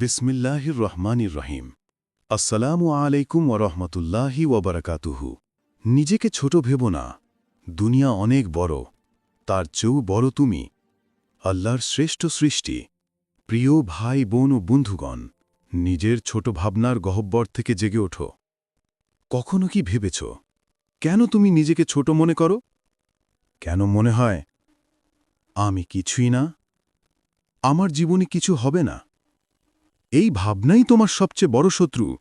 বিসমিল্লাহির রহমানির রহিম। আসসালামু আলাইকুম ওরহমতুল্লাহি ওবরাকাতুহু নিজেকে ছোট ভেব না। দুনিয়া অনেক বড়। তার চেয়েও বড় তুমি। আল্লাহর শ্রেষ্ঠ সৃষ্টি। প্রিয় ভাই, বোন ও বন্ধুগণ, নিজের ছোট ভাবনার গহব্বর থেকে জেগে ওঠো। কখনো কি ভেবেছ? কেন তুমি নিজেকে ছোট মনে করো? কেন মনে হয়, আমি কিছুই না? আমার জীবনে কিছু হবে না? এই ভাবনাই তোমার সবচেয়ে বড় শত্রু।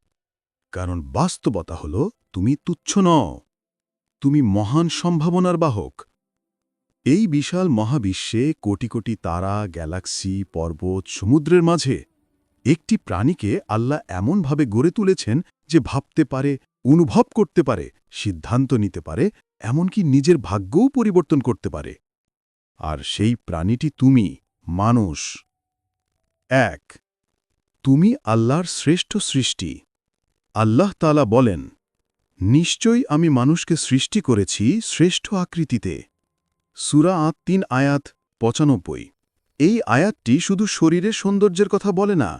কারণ বাস্তবতা হল, তুমি তুচ্ছ নও। তুমি মহান সম্ভাবনার বাহক। এই বিশাল মহাবিশ্বে কোটি কোটি তারা, গ্যালাক্সি, পর্বত, সমুদ্রের মাঝে একটি প্রাণীকে আল্লাহ এমনভাবে গড়ে তুলেছেন যে ভাবতে পারে, অনুভব করতে পারে, সিদ্ধান্ত নিতে পারে, এমনকি নিজের ভাগ্যও পরিবর্তন করতে পারে। আর সেই প্রাণীটি তুমি, মানুষ। এক তুমি আল্লাহর শ্রেষ্ঠ সৃষ্টি। আল্লাহ তালা বলেন, নিশ্চয়ই আমি মানুষকে সৃষ্টি করেছি শ্রেষ্ঠ আকৃতিতে। সুরা আত তিন আয়াত পঁচানব্বই। এই আয়াতটি শুধু শরীরের সৌন্দর্যের কথা বলে না,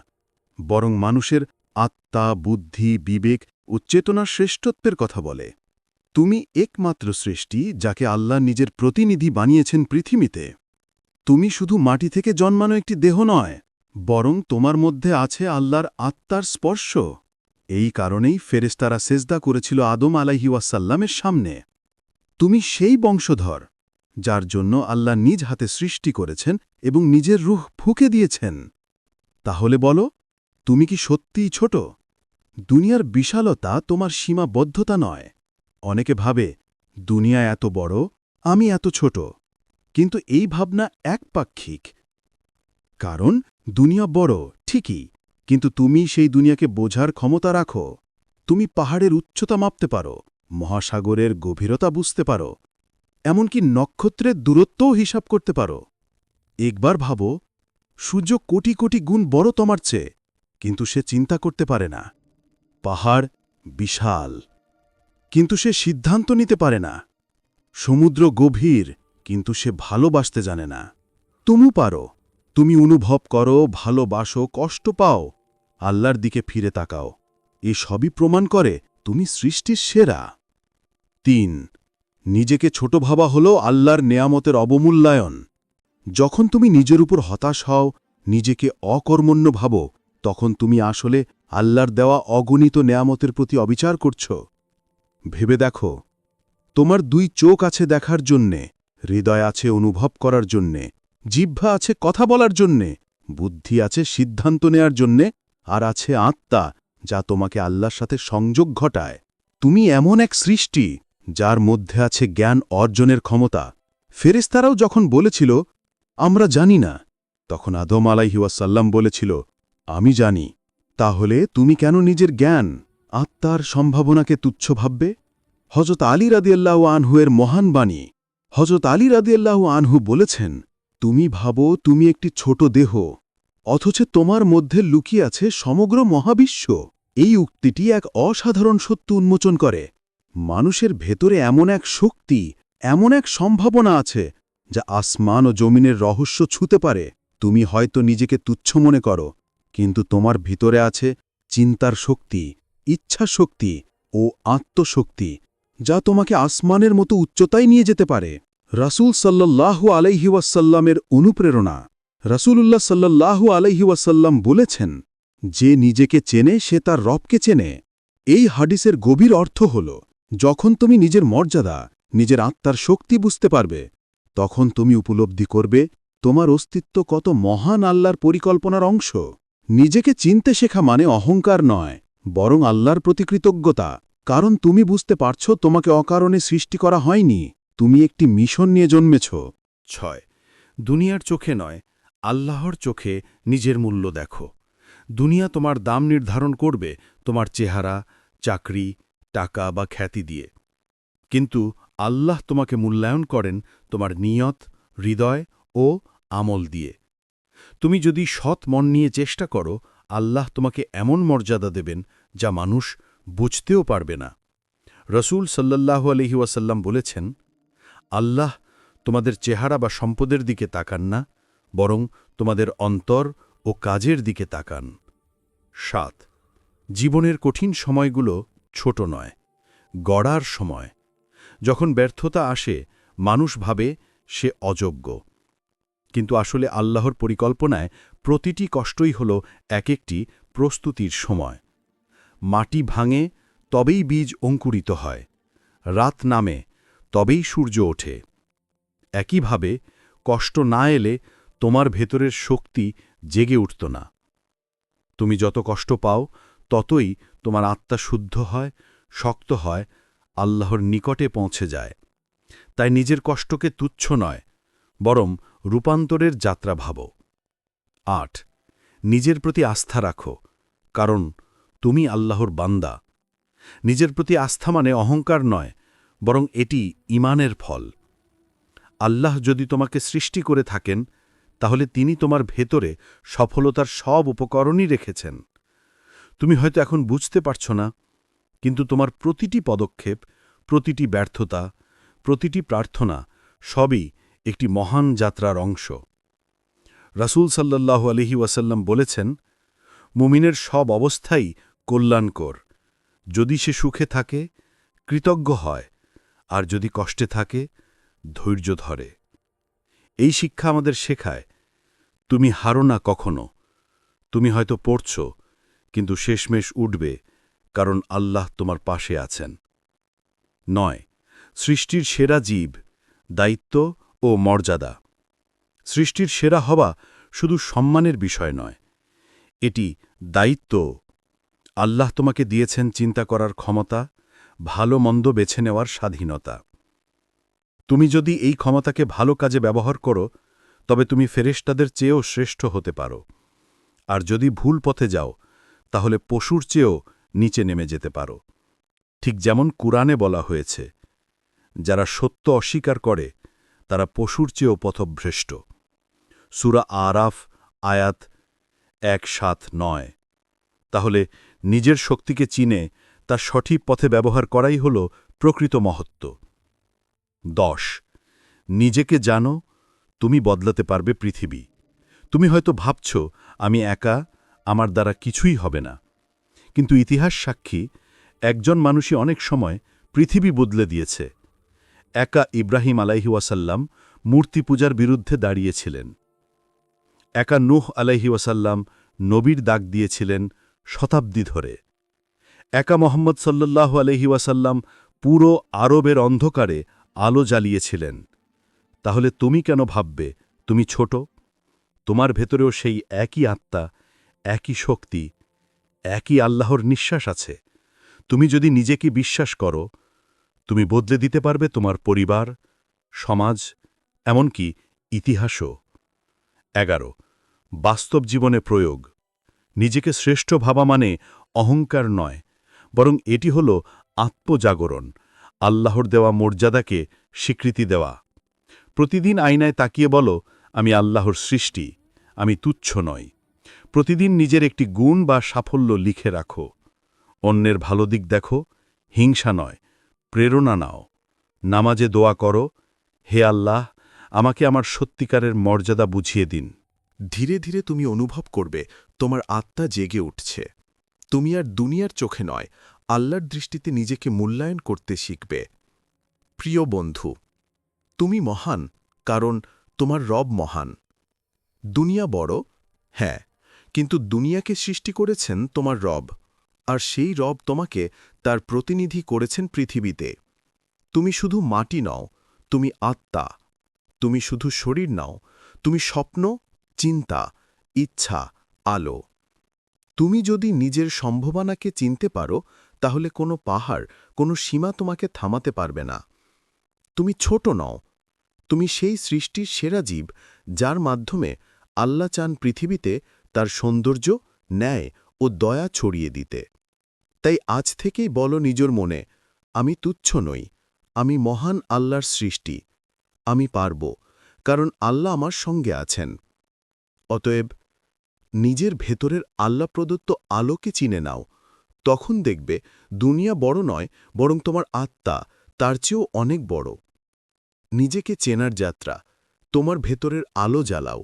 বরং মানুষের আত্মা, বুদ্ধি, বিবেক ও চেতনার শ্রেষ্ঠত্বের কথা বলে। তুমি একমাত্র সৃষ্টি যাকে আল্লাহ নিজের প্রতিনিধি বানিয়েছেন পৃথিবীতে। তুমি শুধু মাটি থেকে জন্মানো একটি দেহ নয় বরং তোমার মধ্যে আছে আল্লাহর আত্মার স্পর্শ। এই কারণেই ফেরেস্তারা সেজদা করেছিল আদম আলাইহিওয়াসাল্লামের সামনে। তুমি সেই বংশধর, যার জন্য আল্লাহ নিজ হাতে সৃষ্টি করেছেন এবং নিজের রুহ ফুকে দিয়েছেন। তাহলে বলো, তুমি কি সত্যিই ছোট? দুনিয়ার বিশালতা তোমার সীমাবদ্ধতা নয়। অনেকে ভাবে, দুনিয়া এত বড়, আমি এত ছোট। কিন্তু এই ভাবনা একপাক্ষিক। কারণ দুনিয়া বড়, ঠিকই, কিন্তু তুমি সেই দুনিয়াকে বোঝার ক্ষমতা রাখো। তুমি পাহাড়ের উচ্চতা মাপতে পারো, মহাসাগরের গভীরতা বুঝতে পারো, এমনকি নক্ষত্রের দূরত্বও হিসাব করতে পারো। একবার ভাবো, সূর্য কোটি কোটি গুণ বড় তোমার চেয়ে, কিন্তু সে চিন্তা করতে পারে না। পাহাড় বিশাল, কিন্তু সে সিদ্ধান্ত নিতে পারে না। সমুদ্র গভীর, কিন্তু সে ভালোবাসতে জানে না। তুমু পারো তুমি অনুভব করো, ভালোবাসো, কষ্ট পাও, আল্লাহর দিকে ফিরে তাকাও। এ সবই প্রমাণ করে তুমি সৃষ্টির সেরা। তিন, নিজেকে ছোট ভাবা হল আল্লাহর নেয়ামতের অবমূল্যায়ন। যখন তুমি নিজের উপর হতাশ হও, নিজেকে অকর্মণ্য ভাবো, তখন তুমি আসলে আল্লাহর দেওয়া অগণিত নেয়ামতের প্রতি অবিচার করছ। ভেবে দেখো, তোমার দুই চোখ আছে দেখার জন্যে, হৃদয় আছে অনুভব করার জন্যে জিহ্বা আছে কথা বলার জন্যে, বুদ্ধি আছে সিদ্ধান্ত নেয়ার জন্যে, আর আছে আত্মা, যা তোমাকে আল্লাহর সাথে সংযোগ ঘটায়। তুমি এমন এক সৃষ্টি, যার মধ্যে আছে জ্ঞান অর্জনের ক্ষমতা। ফেরেস্তারাও যখন বলেছিল, আমরা জানি না, তখন আদম আলাইহিওয়াসাল্লাম বলেছিল, আমি জানি, তাহলে তুমি কেন নিজের জ্ঞান, আত্মার সম্ভাবনাকে তুচ্ছ ভাববে? হজরত আলী রাদিয়াল্লাহু আনহুয়ের মহান বাণী হজরত আলী রাদিয়াল্লাহু আনহু বলেছেন তুমি ভাবো তুমি একটি ছোট দেহ, অথচ তোমার মধ্যে লুকিয়ে আছে সমগ্র মহাবিশ্ব। এই উক্তিটি এক অসাধারণ সত্য উন্মোচন করে। মানুষের ভেতরে এমন এক শক্তি, এমন এক সম্ভাবনা আছে, যা আসমান ও জমিনের রহস্য ছুতে পারে। তুমি হয়তো নিজেকে তুচ্ছ মনে করো, কিন্তু তোমার ভিতরে আছে চিন্তার শক্তি ইচ্ছা শক্তি ও আত্মশক্তি, যা তোমাকে আসমানের মতো উচ্চতায় নিয়ে যেতে পারে। রাসূল সাল্লাল্লাহু আলাইহি ওয়াসাল্লামের অনুপ্রেরণা। রাসূলুল্লাহ সাল্লাল্লাহু আলাইহি ওয়াসাল্লাম বলেছেন, যে নিজেকে চেনে, সে তার রবকে চেনে। এই হাডিসের গভীর অর্থ হল, যখন তুমি নিজের মর্যাদা, নিজের আত্মার শক্তি বুঝতে পারবে, তখন তুমি উপলব্ধি করবে, তোমার অস্তিত্ব কত মহান আল্লাহর পরিকল্পনার অংশ। নিজেকে চিনতে শেখা মানে অহংকার নয়, বরং আল্লাহর প্রতি কৃতজ্ঞতা, কারণ তুমি বুঝতে পারছ তোমাকে অকারণে সৃষ্টি করা হয়নি। তুমি একটি মিশন নিয়ে জন্মেছ। ছয়, দুনিয়ার চোখে নয়, আল্লাহর চোখে নিজের মূল্য দেখো। দুনিয়া তোমার দাম নির্ধারণ করবে তোমার চেহারা, চাকরি, টাকা বা খ্যাতি দিয়ে। কিন্তু আল্লাহ তোমাকে মূল্যায়ন করেন তোমার নিয়ত, হৃদয় ও আমল দিয়ে। তুমি যদি সৎ মন নিয়ে চেষ্টা করো, আল্লাহ তোমাকে এমন মর্যাদা দেবেন যা মানুষ বুঝতেও পারবে না। রসুল সাল্লাল্লাহু আলহি ওয়াসাল্লাম বলেছেন আল্লাহ তোমাদের চেহারা বা সম্পদের দিকে তাকান না, বরং তোমাদের অন্তর ও কাজের দিকে তাকান। সাত, জীবনের কঠিন সময়গুলো ছোট নয়, গড়ার সময়। যখন ব্যর্থতা আসে, মানুষ ভাবে সে অযোগ্য। কিন্তু আসলে আল্লাহর পরিকল্পনায় প্রতিটি কষ্টই হল এক একটি প্রস্তুতির সময়। মাটি ভাঙে, তবেই বীজ অঙ্কুরিত হয়। রাত নামে তবেই সূর্য ওঠে। একইভাবে কষ্ট না এলে তোমার ভেতরের শক্তি জেগে উঠত না। তুমি যত কষ্ট পাও, ততই তোমার আত্মা শুদ্ধ হয়, শক্ত হয়, আল্লাহর নিকটে পৌঁছে যায়। তাই নিজের কষ্টকে তুচ্ছ নয়, বরং রূপান্তরের যাত্রা ভাবো। আট, নিজের প্রতি আস্থা রাখো, কারণ তুমি আল্লাহর বান্দা। নিজের প্রতি আস্থা মানে অহংকার নয় বরং এটি ইমানের ফল। আল্লাহ যদি তোমাকে সৃষ্টি করে থাকেন, তাহলে তিনি তোমার ভেতরে সফলতার সব উপকরণই রেখেছেন। তুমি হয়তো এখন বুঝতে পারছ না, কিন্তু তোমার প্রতিটি পদক্ষেপ, প্রতিটি ব্যর্থতা, প্রতিটি প্রার্থনা সবই একটি মহান যাত্রার অংশ। রাসূল সাল্লাল্লাহু আলহি ওয়াসাল্লাম বলেছেন, মুমিনের সব অবস্থাই কল্যাণকর। যদি সে সুখে থাকে, কৃতজ্ঞ হয় আর যদি কষ্টে থাকে, ধৈর্য ধরে। এই শিক্ষা আমাদের শেখায়, তুমি হারো না কখনো। তুমি হয়তো পড়ছ, কিন্তু শেষমেশ উঠবে, কারণ আল্লাহ তোমার পাশে আছেন। নয়, সৃষ্টির সেরা জীব, দায়িত্ব ও মর্যাদা। সৃষ্টির সেরা হওয়া শুধু সম্মানের বিষয় নয়, এটি দায়িত্ব। আল্লাহ তোমাকে দিয়েছেন চিন্তা করার ক্ষমতা ভালো মন্দ বেছে নেওয়ার স্বাধীনতা। তুমি যদি এই ক্ষমতাকে ভালো কাজে ব্যবহার করো, তবে তুমি ফেরেশতাদের চেয়েও শ্রেষ্ঠ হতে পারো। আর যদি ভুল পথে যাও, তাহলে পশুর চেয়েও নিচে নেমে যেতে পারো। ঠিক যেমন কুরআনে বলা হয়েছে, যারা সত্য অস্বীকার করে, তারা পশুর চেয়েও পথভ্রষ্ট। সুরা আরাফ, আয়াত এক সাত নয়। তাহলে নিজের শক্তিকে চিনে তার সঠিক পথে ব্যবহার করাই হল প্রকৃত মহত্ব। দশ, নিজেকে জানো, তুমি বদলাতে পারবে পৃথিবী। তুমি হয়তো ভাবছ, আমি একা, আমার দ্বারা কিছুই হবে না। কিন্তু ইতিহাস সাক্ষী, একজন মানুষই অনেক সময় পৃথিবী বদলে দিয়েছে। একা ইব্রাহিম আলাইহি ওয়াসাল্লাম মূর্তি পূজার বিরুদ্ধে দাঁড়িয়েছিলেন। একা নুহ আলাইহি ওয়াসাল্লাম নবীর দাগ দিয়েছিলেন শতাব্দী ধরে। একা মোহাম্মদ সাল্লাল্লাহু আলহি পুরো আরবের অন্ধকারে আলো জ্বালিয়েছিলেন। তাহলে তুমি কেন ভাববে, তুমি ছোট? তোমার ভেতরেও সেই একই আত্মা, একই শক্তি, একই আল্লাহর নিঃশ্বাস আছে। তুমি যদি নিজেকে বিশ্বাস করো, তুমি বদলে দিতে পারবে তোমার পরিবার, সমাজ, এমনকি ইতিহাসও। এগারো, বাস্তব জীবনে প্রয়োগ। নিজেকে শ্রেষ্ঠ ভাবা মানে অহংকার নয়। বরং এটি হল আত্মজাগরণ, আল্লাহর দেওয়া মর্যাদাকে স্বীকৃতি দেওয়া। প্রতিদিন আয়নায় তাকিয়ে বলো, আমি আল্লাহর সৃষ্টি, আমি তুচ্ছ নই। প্রতিদিন নিজের একটি গুণ বা সাফল্য লিখে রাখো। অন্যের ভালো দিক দেখো, হিংসা নয়, প্রেরণা নাও। নামাজে দোয়া করো, হে আল্লাহ, আমাকে আমার সত্যিকারের মর্যাদা বুঝিয়ে দিন। ধীরে ধীরে তুমি অনুভব করবে, তোমার আত্মা জেগে উঠছে। তুমি আর দুনিয়ার চোখে নয় আল্লাহর দৃষ্টিতে নিজেকে মূল্যায়ন করতে শিখবে। প্রিয় বন্ধু, তুমি মহান, কারণ তোমার রব মহান। দুনিয়া বড় হ্যাঁ কিন্তু দুনিয়াকে সৃষ্টি করেছেন তোমার রব, আর সেই রব তোমাকে তার প্রতিনিধি করেছেন পৃথিবীতে। তুমি শুধু মাটি নও, তুমি আত্মা, তুমি শুধু শরীর নাও, তুমি স্বপ্ন, চিন্তা, ইচ্ছা, আলো। তুমি যদি নিজের সম্ভাবনাকে চিনতে পারো তাহলে কোনো পাহাড়, কোনো সীমা তোমাকে থামাতে পারবে না। তুমি ছোট নও। তুমি সেই সৃষ্টির সেরা জীব, যার মাধ্যমে আল্লাহ চান পৃথিবীতে তার সৌন্দর্য, ন্যায় ও দয়া ছড়িয়ে দিতে। তাই আজ থেকেই বলো নিজের মনে, আমি তুচ্ছ নই, আমি মহান আল্লাহর সৃষ্টি, আমি পারব, কারণ আল্লাহ আমার সঙ্গে আছেন। অতএব নিজের ভেতরের আল্লাহ প্রদত্ত আলোকে চিনে নাও। তখন দেখবে দুনিয়া বড় নয়, বরং তোমার আত্মা, তার চেয়েও অনেক বড়। নিজেকে চেনার যাত্রা, তোমার ভেতরের আলো জ্বালাও।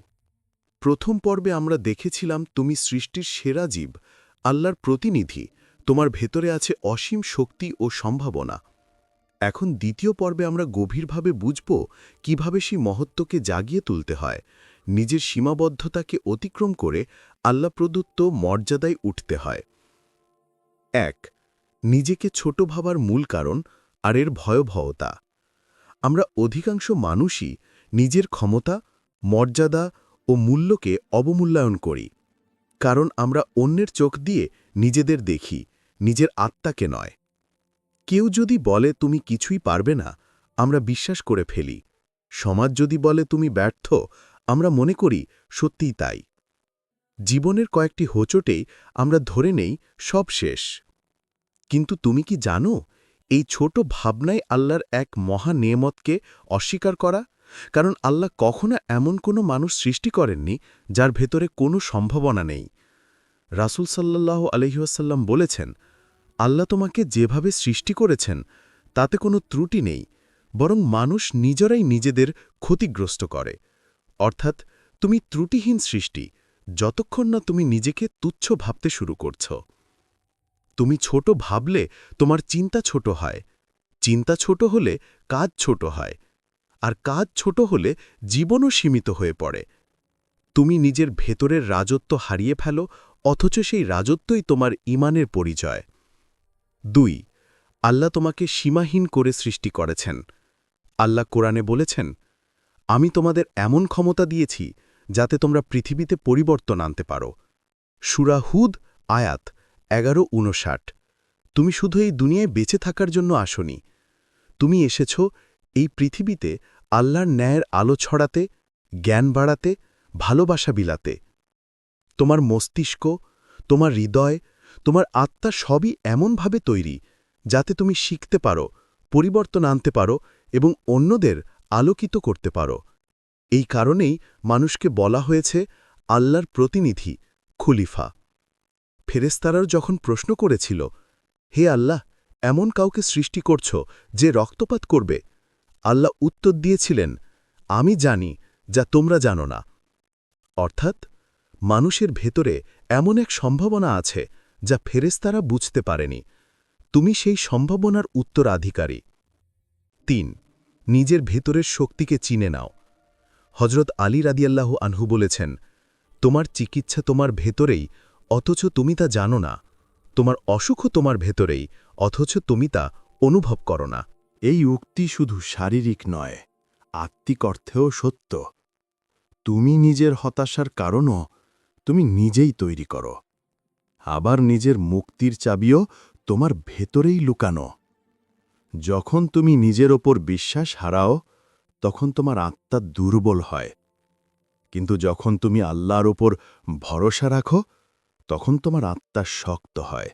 প্রথম পর্বে আমরা দেখেছিলাম তুমি সৃষ্টির সেরা জীব, আল্লাহর প্রতিনিধি, তোমার ভেতরে আছে অসীম শক্তি ও সম্ভাবনা। এখন দ্বিতীয় পর্বে আমরা গভীরভাবে বুঝব কীভাবে সেই মহত্বকে জাগিয়ে তুলতে হয়, নিজের সীমাবদ্ধতাকে অতিক্রম করে আল্লাহ প্রদত্ত মর্যাদায় উঠতে হয়। এক, নিজেকে ছোট ভাবার মূল কারণ আর এর ভয়াবহতা। আমরা অধিকাংশ মানুষই নিজের ক্ষমতা, মর্যাদা ও মূল্যকে অবমূল্যায়ন করি, কারণ আমরা অন্যের চোখ দিয়ে নিজেদের দেখি, নিজের আত্মাকে নয়। কেউ যদি বলে, তুমি কিছুই পারবে না আমরা বিশ্বাস করে ফেলি। সমাজ যদি বলে, তুমি ব্যর্থ আমরা মনে করি, সত্যিই তাই। জীবনের কয়েকটি হোঁচটেই আমরা ধরে নেই সব শেষ। কিন্তু তুমি কি জানো, এই ছোট ভাবনাই আল্লাহর এক মহা নিয়ামতকে অস্বীকার করা? কারণ আল্লাহ কখনো এমন কোনো মানুষ সৃষ্টি করেননি যার ভেতরে কোনো সম্ভাবনা নেই। রাসূল সাল্লাহ আলহিউসাল্লাম বলেছেন, আল্লাহ তোমাকে যেভাবে সৃষ্টি করেছেন, তাতে কোনো ত্রুটি নেই, বরং মানুষ নিজেরাই নিজেদের ক্ষতিগ্রস্ত করে। অর্থাৎ, তুমি ত্রুটিহীন সৃষ্টি যতক্ষণ না তুমি নিজেকে তুচ্ছ ভাবতে শুরু করছ। তুমি ছোট ভাবলে তোমার চিন্তা ছোট হয়। চিন্তা ছোট হলে কাজ ছোট হয়। আর কাজ ছোট হলে জীবনও সীমিত হয়ে পড়ে। তুমি নিজের ভেতরের রাজত্ব হারিয়ে ফেলো, অথচ সেই রাজত্বই তোমার ইমানের পরিচয়। দুই, আল্লাহ তোমাকে সীমাহীন করে সৃষ্টি করেছেন। আল্লাহ কোরআনে বলেছেন, আমি তোমাদের এমন ক্ষমতা দিয়েছি যাতে তোমরা পৃথিবীতে পরিবর্তন আনতে পারো। সুরাহুদ আয়াত এগারো উনষাট তুমি শুধু এই দুনিয়ায় বেঁচে থাকার জন্য আসনি। তুমি এসেছ এই পৃথিবীতে আল্লাহর ন্যায়ের আলো ছড়াতে, জ্ঞান বাড়াতে, ভালোবাসা বিলাতে। তোমার মস্তিষ্ক, তোমার হৃদয়, তোমার আত্মা সবই এমনভাবে তৈরি যাতে তুমি শিখতে পারো, পরিবর্তন আনতে পারো এবং অন্যদের আলোকিত করতে পারো। এই কারণেই মানুষকে বলা হয়েছে আল্লাহর প্রতিনিধি, খুলিফা। ফেরেস্তারার যখন প্রশ্ন করেছিল, হে আল্লাহ, এমন কাউকে সৃষ্টি করছ যে রক্তপাত করবে? আল্লাহ উত্তর দিয়েছিলেন, আমি জানি যা তোমরা জানো না। অর্থাৎ মানুষের ভেতরে এমন এক সম্ভাবনা আছে যা ফেরেস্তারা বুঝতে পারেনি। তুমি সেই সম্ভাবনার উত্তরাধিকারী। তিন, নিজের ভেতরের শক্তিকে চিনে নাও। হজরত আলী রাদিয়াল্লাহ আনহু বলেছেন, তোমার চিকিৎসা তোমার ভেতরেই, অথচ তুমি তা জানো না। তোমার অসুখও তোমার ভেতরেই, অথচ তুমি তা অনুভব করো না। এই উক্তি শুধু শারীরিক নয়, আত্মিক অর্থেও সত্য। তুমি নিজের হতাশার কারণও তুমি নিজেই তৈরি করো। আবার নিজের মুক্তির চাবিও তোমার ভেতরেই লুকানো। যখন তুমি নিজের ওপর বিশ্বাস হারাও তখন তোমার আত্মা দুর্বল হয়। কিন্তু যখন তুমি আল্লাহর ওপর ভরসা রাখো, তখন তোমার আত্মা শক্ত হয়।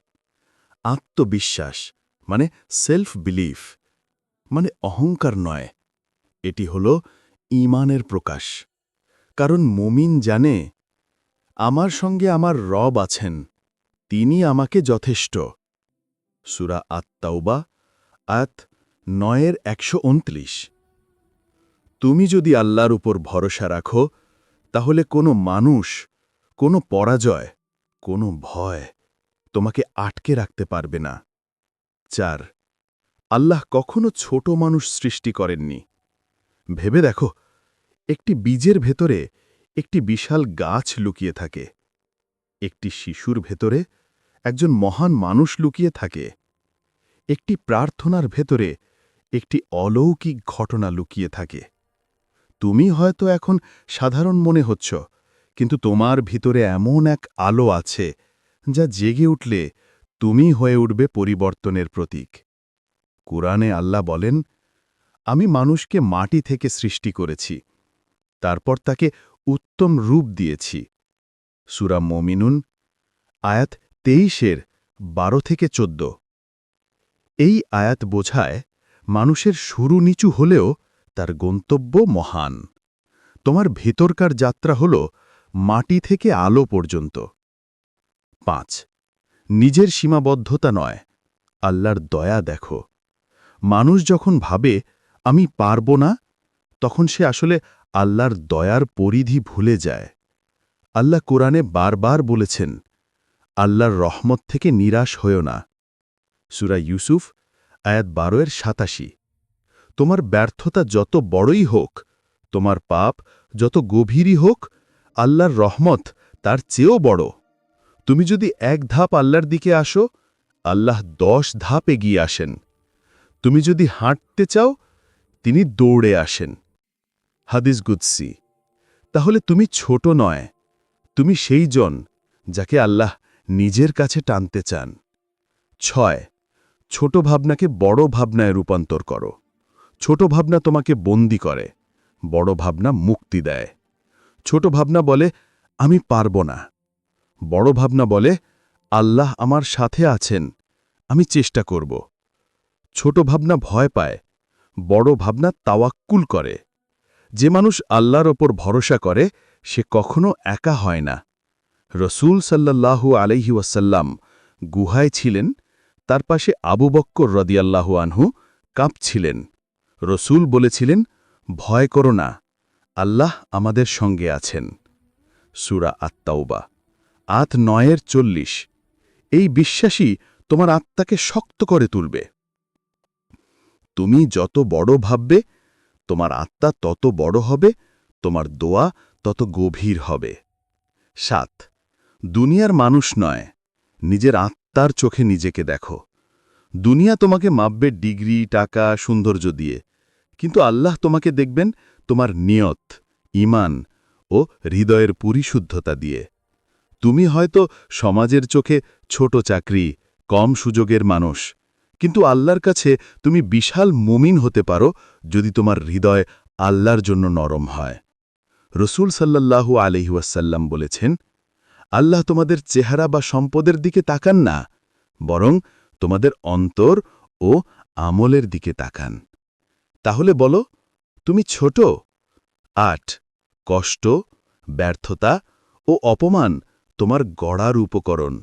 আত্মবিশ্বাস মানে সেলফ বিলিফ মানে অহংকার নয়। এটি হল ঈমানের প্রকাশ। কারণ মুমিন জানে, আমার সঙ্গে আমার রব আছেন, তিনি আমাকে যথেষ্ট। সুরা আত্মাউবা আয়াত নয়ের একশো উনত্রিশ। তুমি যদি আল্লাহর উপর ভরসা রাখো, তাহলে কোনো মানুষ, কোনো পরাজয়, কোনো ভয় তোমাকে আটকে রাখতে পারবে না। চার, আল্লাহ কখনো ছোট মানুষ সৃষ্টি করেননি। ভেবে দেখো, একটি বীজের ভেতরে একটি বিশাল গাছ লুকিয়ে থাকে। একটি শিশুর ভেতরে একজন মহান মানুষ লুকিয়ে থাকে। একটি প্রার্থনার ভেতরে একটি অলৌকিক ঘটনা লুকিয়ে থাকে। তুমি হয়তো এখন সাধারণ মনে হচ্ছ, কিন্তু তোমার ভিতরে এমন এক আলো আছে, যা জেগে উঠলে তুমি হয়ে উঠবে পরিবর্তনের প্রতীক। কুরআনে আল্লাহ বলেন, আমি মানুষকে মাটি থেকে সৃষ্টি করেছি, তারপর তাকে উত্তম রূপ দিয়েছি। সুরা মমিনুন, আয়াত তেইশের বারো থেকে চোদ্দ। এই আয়াত বোঝায়, মানুষের শুরু নিচু হলেও তার গন্তব্য মহান। তোমার ভেতরকার যাত্রা হল মাটি থেকে আলো পর্যন্ত। পাঁচ, নিজের সীমাবদ্ধতা নয়। আল্লাহর দয়া দেখো। মানুষ যখন ভাবে, আমি পারব না, তখন সে আসলে আল্লাহর দয়ার পরিধি ভুলে যায়। আল্লাহ কোরআনে বারবার বলেছেন, আল্লাহর রহমত থেকে নিরাশ হয়েও না। সুরা ইউসুফ, আয়াত বারো এর সাতাশি। তোমার ব্যর্থতা যত বড়ই হোক, তোমার পাপ যত গভীরই হোক, আল্লাহর রহমত তার চেয়েও বড়। তুমি যদি এক ধাপ আল্লাহর দিকে আসো, আল্লাহ দশ ধাপ এগিয়ে আসেন। তুমি যদি হাঁটতে চাও, তিনি দৌড়ে আসেন। হাদিস গুদসি তাহলে তুমি ছোট নয়, তুমি সেই জন যাকে আল্লাহ নিজের কাছে টানতে চান। ছয়, ছোট ভাবনাকে বড় ভাবনায় রূপান্তর করো। ছোট ভাবনা তোমাকে বন্দি করে, বড় ভাবনা মুক্তি দেয়। ছোট ভাবনা বলে, আমি পারব না। বড় ভাবনা বলে, আল্লাহ আমার সাথে আছেন, আমি চেষ্টা করব। ছোট ভাবনা ভয় পায়, বড় ভাবনা তাওয়াক্কুল করে। যে মানুষ আল্লাহর ওপর ভরসা করে, সে কখনো একা হয় না। রসুল সাল্লাল্লাহু আলাইহি ওয়াসাল্লাম গুহায় ছিলেন, তার পাশে আবু বক্কর রদিয়াল্লাহু আনহু কাঁপছিলেন। রসুল বলেছিলেন, ভয় করো না, আল্লাহ আমাদের সঙ্গে আছেন। সুরা আত্মাউবা আত নয়ের চল্লিশ। এই বিশ্বাসই তোমার আত্মাকে শক্ত করে তুলবে। তুমি যত বড় ভাববে, তোমার আত্মা তত বড় হবে, তোমার দোয়া তত গভীর হবে। সাত, দুনিয়ার মানুষ নয়, নিজের আত্মার চোখে নিজেকে দেখো। দুনিয়া তোমাকে মাপবে ডিগ্রি, টাকা, সৌন্দর্য দিয়ে। কিন্তু আল্লাহ তোমাকে দেখবেন তোমার নিয়ত ইমান ও হৃদয়ের পরিশুদ্ধতা দিয়ে। তুমি হয়তো সমাজের চোখে ছোট চাকরি, কম সুযোগের মানুষ, কিন্তু আল্লাহর কাছে তুমি বিশাল মুমিন হতে পারো যদি তোমার হৃদয় আল্লাহর জন্য নরম হয়। রসুল সাল্লাল্লাহু আলহিউসাল্লাম বলেছেন, আল্লাহ তোমাদের চেহারা বা সম্পদের দিকে তাকান না, বরং তোমাদের অন্তর ও আমলের দিকে তাকান। তাহলে বলো, তুমি ছোট। আট, কষ্ট, ব্যর্থতা ও অপমান তোমার গড়ার উপকরণ।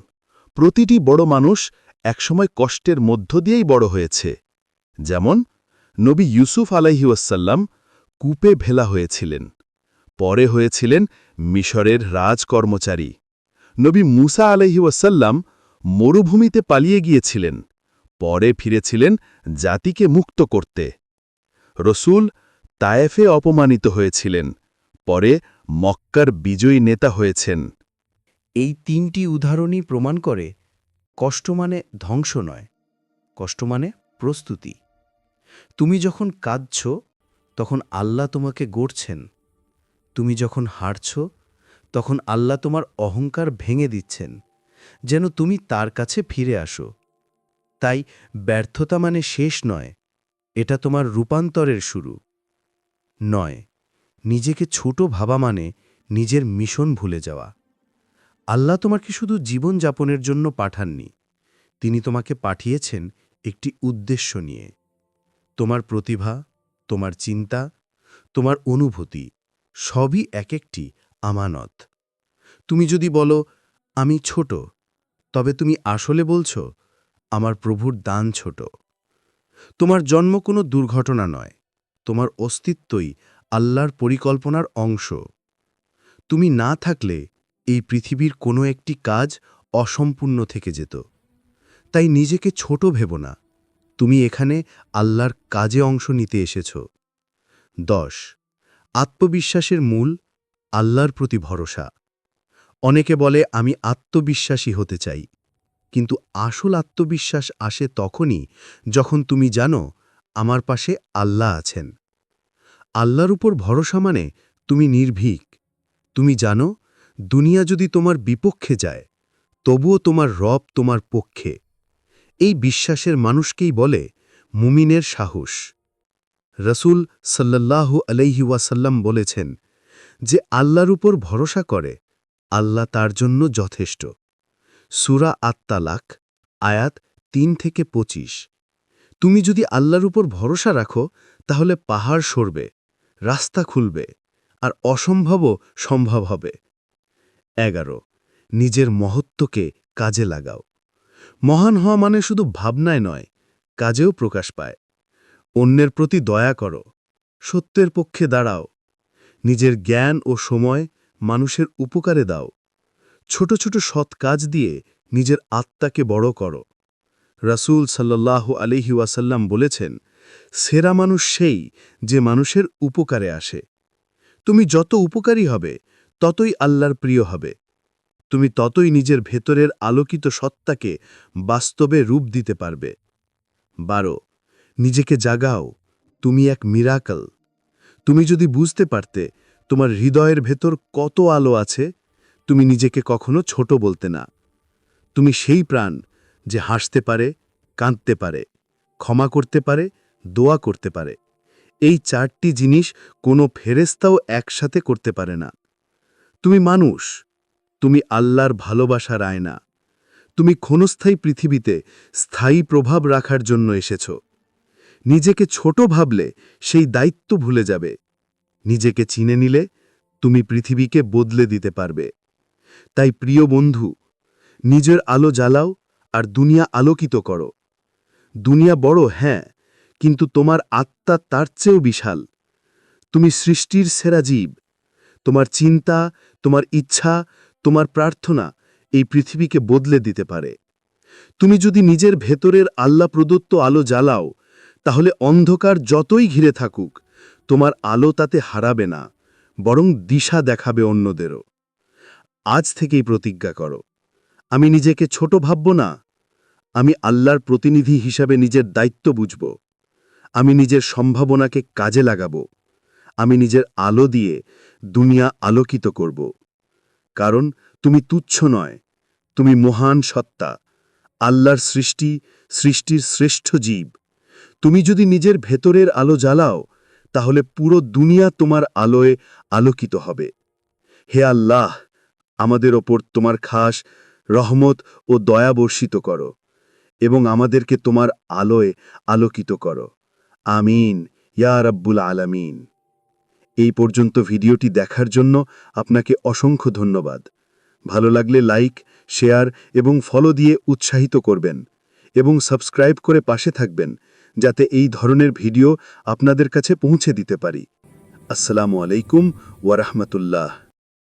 প্রতিটি বড় মানুষ একসময় কষ্টের মধ্য দিয়েই বড় হয়েছে। যেমন, নবী ইউসুফ আলাইহিউসাল্লাম কূপে ভেলা হয়েছিলেন। পরে হয়েছিলেন মিশরের রাজকর্মচারী। নবী মুসা আলহিউসাল্লাম মরুভূমিতে পালিয়ে গিয়েছিলেন। পরে ফিরেছিলেন জাতিকে মুক্ত করতে। রসুল তায়েফে অপমানিত হয়েছিলেন, পরে মক্কার বিজয়ী নেতা হয়েছেন। এই তিনটি উদাহরণই প্রমাণ করে কষ্ট মানে ধ্বংস নয়, কষ্ট মানে প্রস্তুতি। তুমি যখন কাঁদছ, তখন আল্লাহ তোমাকে গড়ছেন। তুমি যখন হারছ, তখন আল্লাহ তোমার অহংকার ভেঙে দিচ্ছেন, যেন তুমি তার কাছে ফিরে আসো। তাই ব্যর্থতা মানে শেষ নয় এটা তোমার রূপান্তরের শুরু। নয়, নিজেকে ছোট ভাবা মানে নিজের মিশন ভুলে যাওয়া। আল্লাহ তোমাকে শুধু জীবনযাপনের জন্য পাঠাননি, তিনি তোমাকে পাঠিয়েছেন একটি উদ্দেশ্য নিয়ে। তোমার প্রতিভা, তোমার চিন্তা, তোমার অনুভূতি, সবই এক একটি আমানত। তুমি যদি বলো, আমি ছোট তবে তুমি আসলে বলছো, আমার প্রভুর দান ছোট তোমার জন্ম কোনো দুর্ঘটনা নয়, তোমার অস্তিত্বই আল্লাহর পরিকল্পনার অংশ। তুমি না থাকলে এই পৃথিবীর কোনো একটি কাজ অসম্পূর্ণ থেকে যেত। তাই নিজেকে ছোট ভেব না, তুমি এখানে আল্লাহর কাজে অংশ নিতে এসেছ। দশ, আত্মবিশ্বাসের মূল আল্লাহর প্রতি ভরসা। অনেকে বলে, আমি আত্মবিশ্বাসী হতে চাই। কিন্তু আসল আত্মবিশ্বাস আসে তখনই যখন তুমি জানো আমার পাশে আল্লাহ আছেন। আল্লাহর উপর ভরসা মানে তুমি নির্ভীক। তুমি জানো দুনিয়া যদি তোমার বিপক্ষে যায়, তবুও তোমার রব তোমার পক্ষে। এই বিশ্বাসের মানুষকেই বলে মুমিনের সাহস। রসুল সাল্লাল্লাহু ওয়াসাল্লাম বলেছেন যে আল্লাহর উপর ভরসা করে, আল্লাহ তার জন্য যথেষ্ট। সুরা আত্মালাক আয়াত তিন থেকে পঁচিশ। তুমি যদি আল্লাহর উপর ভরসা রাখো, তাহলে পাহাড় সরবে, রাস্তা খুলবে, আর অসম্ভবও সম্ভব হবে। এগারো, নিজের মহত্বকে কাজে লাগাও। মহান হওয়া মানে শুধু ভাবনায় নয়, কাজেও প্রকাশ পায়। অন্যের প্রতি দয়া করো, সত্যের পক্ষে দাঁড়াও। নিজের জ্ঞান ও সময় মানুষের উপকারে দাও। ছোট ছোট সৎ কাজ দিয়ে নিজের আত্মাকে বড় করো। রাসূল সাল্লাল্লাহু আলিহি ওয়াসাল্লাম বলেছেন, সেরা মানুষ সেই যে মানুষের উপকারে আসে। তুমি যত উপকারী হবে, ততই আল্লাহর প্রিয় হবে। তুমি ততই নিজের ভেতরের আলোকিত সত্তাকে বাস্তবে রূপ দিতে পারবে। বারো, নিজেকে জাগাও, তুমি এক মিরাকল। তুমি যদি বুঝতে পারতে তোমার হৃদয়ের ভেতর কত আলো আছে তুমি নিজেকে কখনো ছোট বলতে না। তুমি সেই প্রাণ যে হাসতে পারে, কাঁদতে পারে, ক্ষমা করতে পারে, দোয়া করতে পারে। এই চারটি জিনিস কোনো ফেরেস্তাও একসাথে করতে পারে না। তুমি মানুষ, তুমি আল্লাহর ভালোবাসার আয়না। তুমি ক্ষণস্থায়ী পৃথিবীতে স্থায়ী প্রভাব রাখার জন্য এসেছ। নিজেকে ছোট ভাবলে সেই দায়িত্ব ভুলে যাবে। নিজেকে চিনে নিলে তুমি পৃথিবীকে বদলে দিতে পারবে। তাই প্রিয় বন্ধু, নিজের আলো জ্বালাও আর দুনিয়া আলোকিত করো। দুনিয়া বড় হ্যাঁ কিন্তু তোমার আত্মা তার চেয়েও বিশাল। তুমি সৃষ্টির সেরা জীব। তোমার চিন্তা, তোমার ইচ্ছা, তোমার প্রার্থনা এই পৃথিবীকে বদলে দিতে পারে। তুমি যদি নিজের ভেতরের আল্লাহ প্রদত্ত আলো জ্বালাও, তাহলে অন্ধকার যতই ঘিরে থাকুক, তোমার আলো তাতে হারাবে না, বরং দিশা দেখাবে অন্যদেরও। আজ থেকেই প্রতিজ্ঞা করো। আমি নিজেকে ছোট ভাবব না। আমি আল্লাহর প্রতিনিধি হিসাবে নিজের দায়িত্ব বুঝব। আমি নিজের সম্ভাবনাকে কাজে লাগাব। আমি নিজের আলো দিয়ে দুনিয়া আলোকিত করব। কারণ তুমি তুচ্ছ নয়, তুমি মহান সত্তা। আল্লাহর সৃষ্টি সৃষ্টির শ্রেষ্ঠ জীব। তুমি যদি নিজের ভেতরের আলো জ্বালাও, তাহলে পুরো দুনিয়া তোমার আলোয় আলোকিত হবে। হে আল্লাহ আমাদের ওপর তোমার খাস রহমত ও দয়া বর্ষিত করো এবং আমাদেরকে তোমার আলোয় আলোকিত করো। আমিন, ইয়া রাব্বুল আলামিন। এই পর্যন্ত ভিডিওটি দেখার জন্য আপনাকে অসংখ্য ধন্যবাদ। ভালো লাগলে লাইক, শেয়ার এবং ফলো দিয়ে উৎসাহিত করবেন এবং সাবস্ক্রাইব করে পাশে থাকবেন যাতে এই ধরনের ভিডিও আপনাদের কাছে পৌঁছে দিতে পারি। আসসালামু আলাইকুম ওয়ারহমতুল্লাহ